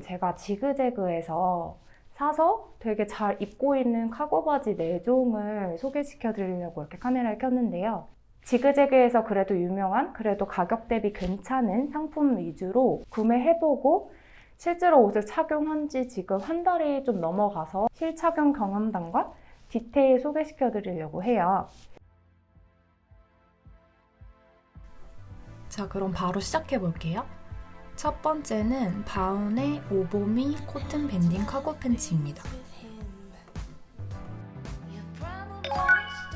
제가 지그재그에서 사서 되게 잘 입고 있는 카고 바지 4종을 소개시켜 드리려고 이렇게 카메라를 켰는데요. 지그재그에서 그래도 유명한, 그래도 가격 대비 괜찮은 상품 위주로 구매해보고 실제로 옷을 착용한 지 지금 한 달이 좀 넘어가서 실착용 경험담과 디테일 소개시켜 드리려고 해요. 자, 그럼 바로 시작해 볼게요. 첫 번째는 바운의 오보미 코튼 밴딩 카고 팬츠입니다.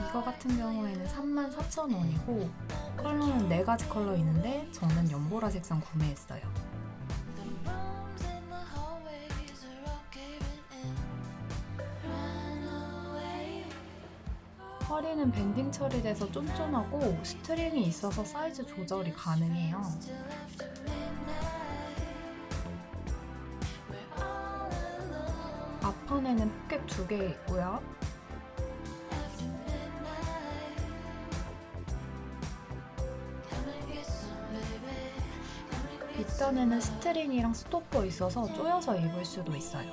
이거 같은 경우에는 34,000원이고 컬러는 4가지 컬러 있는데 저는 연보라 색상 구매했어요. 허리는 밴딩 처리돼서 쫀쫀하고 스트링이 있어서 사이즈 조절이 가능해요. 앞판에는 포켓 두 개 있고요. 밑단에는 스트링이랑 스토퍼 있어서 조여서 입을 수도 있어요.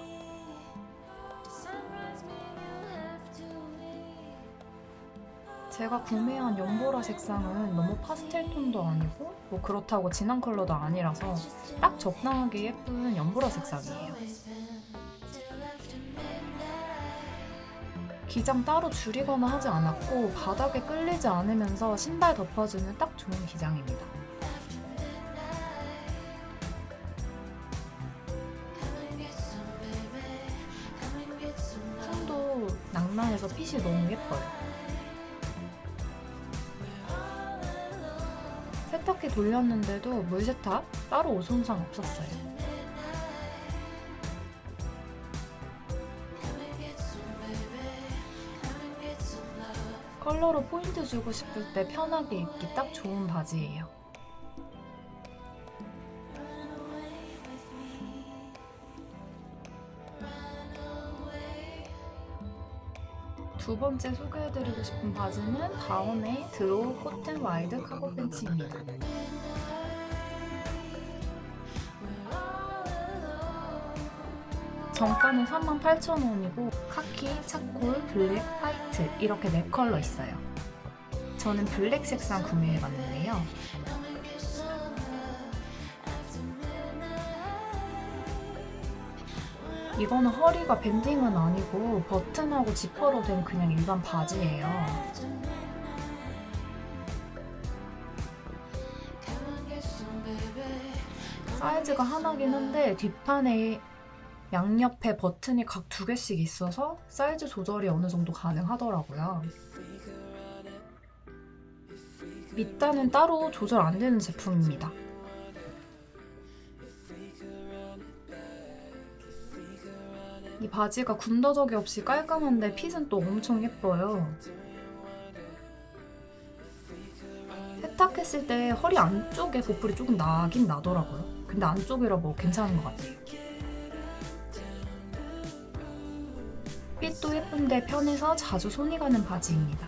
제가 구매한 연보라 색상은 너무 파스텔 톤도 아니고 뭐 그렇다고 진한 컬러도 아니라서 딱 적당하게 예쁜 연보라 색상이에요. 기장 따로 줄이거나 하지 않았고 바닥에 끌리지 않으면서 신발 덮어주는 딱 좋은 기장입니다. 손도 낭낭해서 핏이 너무 예뻐요. 세탁기 돌렸는데도 물세탁 따로 옷 손상 없었어요. 컬러로 포인트 주고 싶을 때 편하게 입기 딱 좋은 바지예요. 두 번째 소개해드리고 싶은 바지는 다운의 드로우 코튼 와이드 카고 팬츠입니다. 정가는 38,000원이고 카키, 차콜, 블랙, 화이트 이렇게 네 컬러 있어요. 저는 블랙 색상 구매해봤는데요. 이거는 허리가 밴딩은 아니고 버튼하고 지퍼로 된 그냥 일반 바지예요. 사이즈가 하나긴 한데 뒷판에 양옆에 버튼이 각 두 개씩 있어서 사이즈 조절이 어느 정도 가능하더라고요. 밑단은 따로 조절 안 되는 제품입니다. 이 바지가 군더더기 없이 깔끔한데 핏은 또 엄청 예뻐요. 세탁했을 때 허리 안쪽에 보풀이 조금 나긴 나더라고요. 근데 안쪽이라 뭐 괜찮은 것 같아요. 핏도 예쁜데 편해서 자주 손이 가는 바지입니다.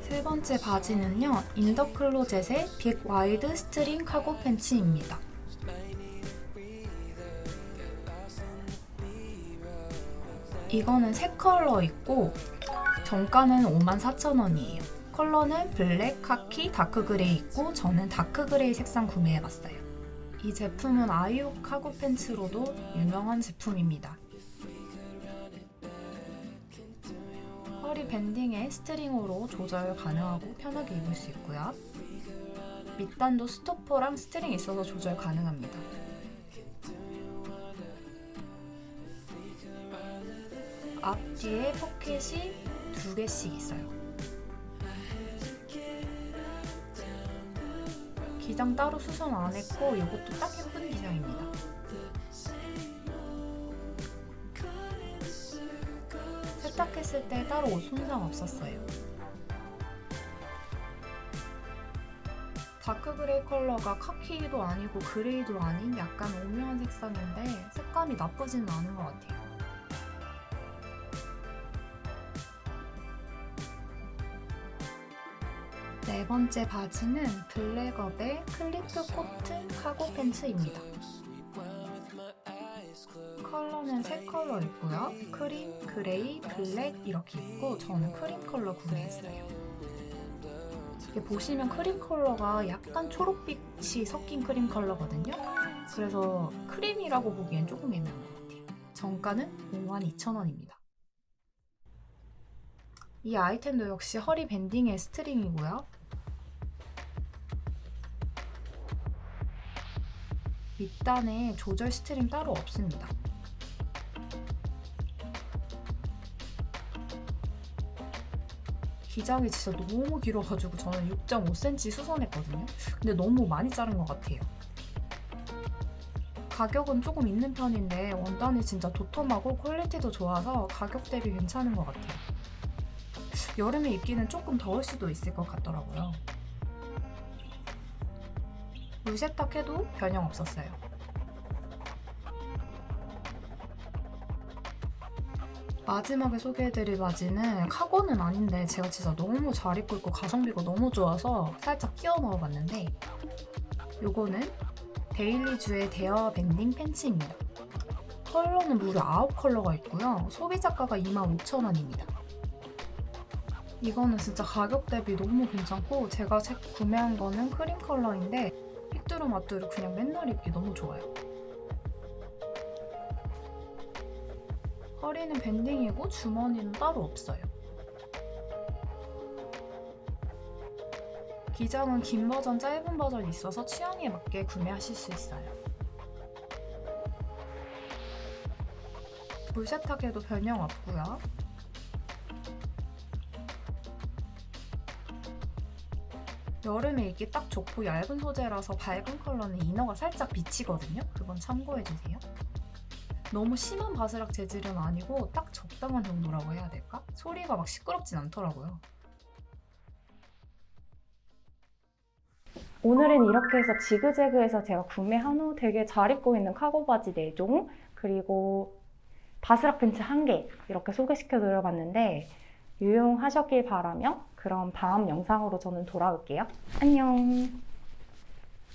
세 번째 바지는요, 인더클로젯의 빅 와이드 스트링 카고 팬츠입니다. 이거는 세 컬러 있고 정가는 54,000원이에요. 컬러는 블랙, 카키, 다크 그레이 있고 저는 다크 그레이 색상 구매해봤어요. 이 제품은 아이오 카고 팬츠로도 유명한 제품입니다. 허리 밴딩에 스트링으로 조절 가능하고 편하게 입을 수 있고요. 밑단도 스토퍼랑 스트링 있어서 조절 가능합니다. 앞뒤에 포켓이 두 개씩 있어요. 기장 따로 수선 안 했고 이것도 딱 예쁜 디자인입니다. 세탁했을 때 따로 옷 손상 없었어요. 다크 그레이 컬러가 카키도 아니고 그레이도 아닌 약간 오묘한 색상인데 색감이 나쁘지는 않은 것 같아요. 네 번째 바지는 블랙업의 클리프 코트 카고 팬츠입니다. 컬러는 세 컬러 있고요. 크림, 그레이, 블랙 이렇게 있고 저는 크림 컬러 구매했어요. 보시면 크림 컬러가 약간 초록빛이 섞인 크림 컬러거든요. 그래서 크림이라고 보기엔 조금 애매한 것 같아요. 정가는 52,000원입니다. 이 아이템도 역시 허리 밴딩의 스트링이고요. 밑단에 조절 스트링 따로 없습니다. 기장이 진짜 너무 길어가지고 저는 6.5cm 수선했거든요. 근데 너무 많이 자른 것 같아요. 가격은 조금 있는 편인데 원단이 진짜 도톰하고 퀄리티도 좋아서 가격 대비 괜찮은 것 같아요. 여름에 입기는 조금 더울 수도 있을 것 같더라고요. 물 세탁해도 변형 없었어요. 마지막에 소개해드릴 바지는 카고는 아닌데 제가 진짜 너무 잘 입고 있고 가성비가 너무 좋아서 살짝 끼워 넣어봤는데 요거는 데일리주의 대여 밴딩 팬츠입니다. 컬러는 무려 9컬러가 있고요. 소비자가가 25,000원입니다. 이거는 진짜 가격 대비 너무 괜찮고 제가 책 구매한 거는 크림 컬러인데 삐뚤어마뚤 그냥 맨날 입기 너무 좋아요. 허리는 밴딩이고 주머니는 따로 없어요. 기장은 긴 버전, 짧은 버전이 있어서 취향에 맞게 구매하실 수 있어요. 물 세탁해도 변형 없고요. 여름에 입기 딱 좋고 얇은 소재라서 밝은 컬러는 이너가 살짝 비치거든요. 그건 참고해주세요. 너무 심한 바스락 재질은 아니고 딱 적당한 정도라고 해야 될까? 소리가 막 시끄럽진 않더라고요. 오늘은 이렇게 해서 지그재그에서 제가 구매한 후 되게 잘 입고 있는 카고 바지 4종 그리고 바스락 팬츠 1개 이렇게 소개시켜 드려봤는데 유용하셨길 바라며 그럼 다음 영상으로 저는 돌아올게요. 안녕.